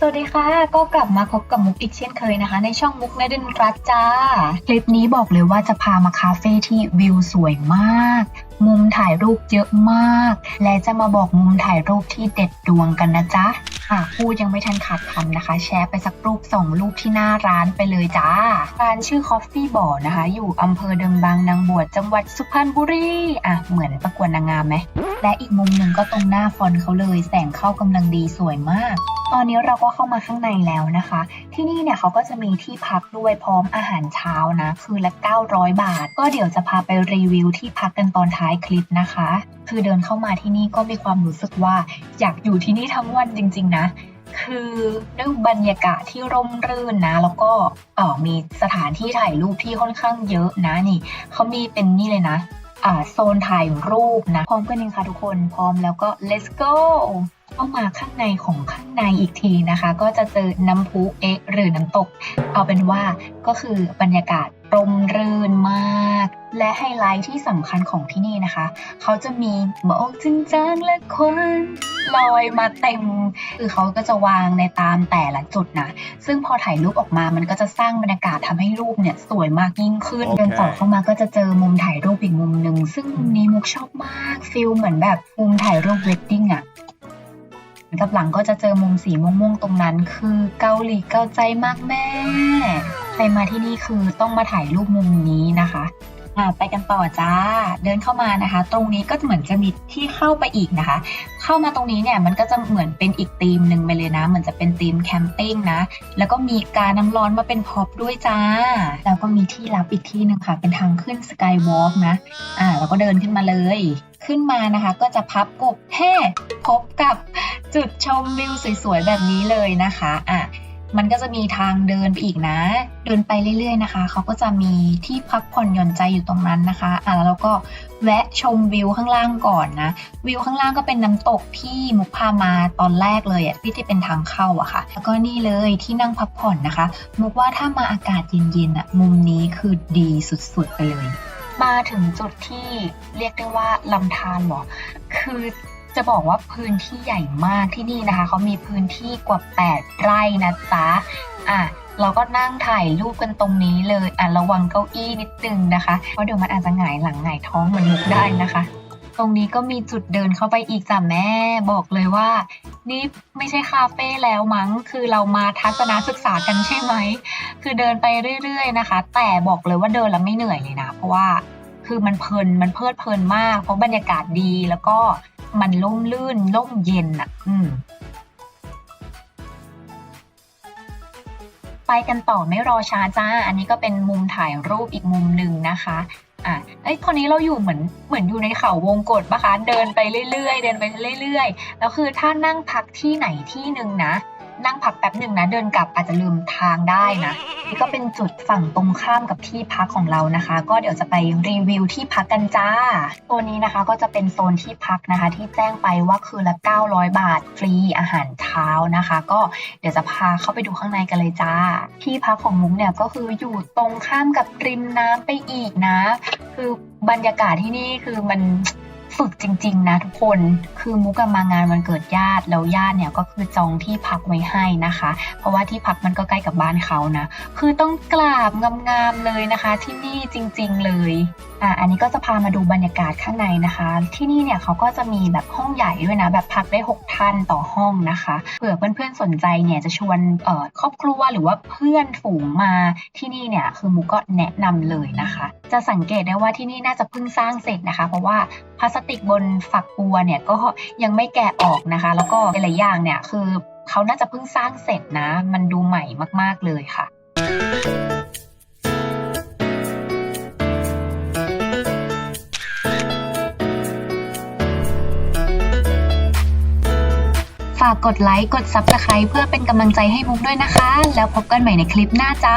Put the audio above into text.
สวัสดีค่ะ ก็กลับมาพบกับมุกอีกเช่นเคยนะคะ ในช่องมุกนดินรัตจ้า คลิปนี้บอกเลยว่าจะพามาคาเฟ่ที่วิวสวยมาก มุมถ่ายรูปเยอะมาก และจะมาบอกมุมถ่ายรูปที่เด็ดดวงกันนะจ๊ะค่ะพูดยังไม่ทันขาดคำนะคะ แชร์ไปสักรูปสองรูปที่หน้าร้านไปเลยจ้า ร้านชื่อ Coffee บ่อนะคะ อยู่อำเภอเดิมบางนางบวชจังหวัดสุพรรณบุรีอะเหมือนประกวดนางงามไหมและอีกมุมหนึ่งก็ตรงหน้าฟอนเขาเลย แสงเข้ากำลังดีสวยมากตอนนี้เราก็เข้ามาข้างในแล้วนะคะ ที่นี่เนี่ยเขาก็จะมีที่พักด้วยพร้อมอาหารเช้านะ คือละ 900 บาท ก็เดี๋ยวจะพาไปรีวิวที่พักกันตอนท้ายคลิปนะคะ คือเดินเข้ามาที่นี่ก็มีความรู้สึกว่า อยากอยู่ที่นี่ทั้งวันจริง ๆ นะคือด้วยบรรยากาศที่ร่มรื่นนะ แล้วก็เออมีสถานที่ถ่ายรูปที่ค่อนข้างเยอะนะนี่เขามีเป็นนี่เลยนะอ่าโซนถ่ายรูปนะ พร้อมกันยังคะทุกคนพร้อมแล้วก็ let's go เข้ามาข้างในของข้างในอีกทีนะคะ ก็จะเจอน้ำพุเอ๊ะหรือน้ำตก เอาเป็นว่าก็คือบรรยากาศร่มรื่นมาก และไฮไลท์ที่สำคัญของที่นี่นะคะ เขาจะมีหมอกจางๆและควันลอยมาเต็ม คือเขาก็จะวางในตามแต่ละจุดนะ ซึ่งพอถ่ายรูปออกมามันก็จะสร้างบรรยากาศทำให้รูปเนี่ยสวยมากยิ่งขึ้นโอเคเดินต่อเข้ามาก็จะเจอมุมถ่ายรูปอีกมุมหนึ่งซึ่งมุมนี้มุกชอบมากฟิลเหมือนแบบมุมถ่ายรูปเวดดิ้งอะ กับหลังก็จะเจอมุมสีม่วงๆตรงนั้น คือเกาหลีเกาใจมากแม่ ใครมาที่นี่คือต้องมาถ่ายรูปมุมนี้นะคะ อ่าไปกันต่อจ้า เดินเข้ามานะคะ ตรงนี้ก็เหมือนจะมีที่เข้าไปอีกนะคะ เข้ามาตรงนี้เนี่ยมันก็จะเหมือนเป็นอีกธีมหนึ่งไปเลยนะ เหมือนจะเป็นธีมแคมปิ้งนะ แล้วก็มีการน้ำร้อนมาเป็นพ็อปด้วยจ้า แล้วก็มีที่รับอีกที่หนึ่งค่ะ เป็นทางขึ้นสกายวอล์กนะ อ่าแล้วก็เดินขึ้นมาเลย ขึ้นมานะคะ ก็จะพับกบแห่พบกับจุดชมวิวสวยๆแบบนี้เลยนะคะ อะ มันก็จะมีทางเดินไปอีกนะ เดินไปเรื่อยๆนะคะ เขาก็จะมีที่พักผ่อนหย่อนใจอยู่ตรงนั้นนะคะ อะแล้วก็แวะชมวิวข้างล่างก่อนนะ วิวข้างล่างก็เป็นน้ำตกที่มุกพามาตอนแรกเลยอะที่ที่เป็นทางเข้าอะค่ะ แล้วก็นี่เลยที่นั่งพักผ่อนนะคะ มุกว่าถ้ามาอากาศเย็นๆอะมุมนี้คือดีสุดๆไปเลย มาถึงจุดที่เรียกได้ว่าลำธารเหรอ คือ จะบอกว่าพื้นที่ใหญ่มากที่นี่นะคะเขามีพื้นที่กว่า 8 ไร่นะจ๊ะอะเราก็นั่งถ่ายรูปกันตรงนี้เลยอะระวังเก้าอี้นิดนึงนะคะ เพราะเดี๋ยวมันอาจจะหงายหลังหงายท้องเหมือนมุกได้นะคะ ตรงนี้ก็มีจุดเดินเข้าไปอีกจ้ะแม่บอกเลยว่า นี่ไม่ใช่คาเฟ่แล้วมั้ง คือเรามาทัศนศึกษากันใช่ไหม คือเดินไปเรื่อย ๆ นะคะ แต่บอกเลยว่าเดินแล้วไม่เหนื่อยเลยนะ เพราะว่าคือมันเพลินมันเพลิดเพลินมาก เพราะบรรยากาศดีแล้วก็ มันล่มลื่นล่มเย็นอะ อืม ไปกันต่อไม่รอช้าจ้า อันนี้ก็เป็นมุมถ่ายรูปอีกมุมหนึ่งนะคะ อะเอ้ยคนนี้เราอยู่เหมือนเหมือนอยู่ในเขาวงกตปะคะ เดินไปเรื่อยๆ เดินไปเรื่อยๆ แล้วคือถ้านั่งพักที่ไหนที่หนึ่งนะ นั่งพักแป๊บหนึ่งนะเดินกลับอาจจะลืมทางได้นะนี่ก็เป็นจุดฝั่งตรงข้ามกับที่พักของเรานะคะ ก็เดี๋ยวจะไปรีวิวที่พักกันจ้าตัวนี้นะคะก็จะเป็นโซนที่พักนะคะ ที่แจ้งไปว่าคืนละ 900 บาทฟรีอาหารเช้านะคะ ก็เดี๋ยวจะพาเข้าไปดูข้างในกันเลยจ้า ที่พักของมุกเนี่ยก็คืออยู่ตรงข้ามกับริมน้ำไปอีกนะ คือบรรยากาศที่นี่คือมัน ฝึกจริง ๆ นะทุกคน คือมุกมางานวันเกิดญาติแล้วญาติเนี่ยก็คือจองที่พักไว้ให้นะคะ เพราะว่าที่พักมันก็ใกล้กับบ้านเขานะ คือต้องกราบงามๆเลยนะคะ ที่นี่จริง ๆ เลยอะอันนี้ก็จะพามาดูบรรยากาศข้างในนะคะ ที่นี่เนี่ยเขาก็จะมีแบบห้องใหญ่ด้วยนะ แบบพักได้ 6 ท่านต่อห้องนะคะเผื่อเพื่อนๆสนใจเนี่ยจะชวนเอ่อครอบครัวหรือว่าเพื่อนฝูงมาที่นี่เนี่ยคือมุก็แนะนำเลยนะคะ จะสังเกตได้ว่าที่นี่น่าจะเพิ่งสร้างเสร็จนะคะ เพราะว่าพลาสติกบนฝักบัวเนี่ยก็ยังไม่แกะออกนะคะ แล้วก็หลายอย่างเนี่ยคือเขาน่าจะเพิ่งสร้างเสร็จนะ มันดูใหม่มากๆเลยค่ะ ฝากกดไลค์ กด Subscribe เพื่อเป็นกำลังใจให้มุกด้วยนะคะ แล้วพบกันใหม่ในคลิปหน้าจ้า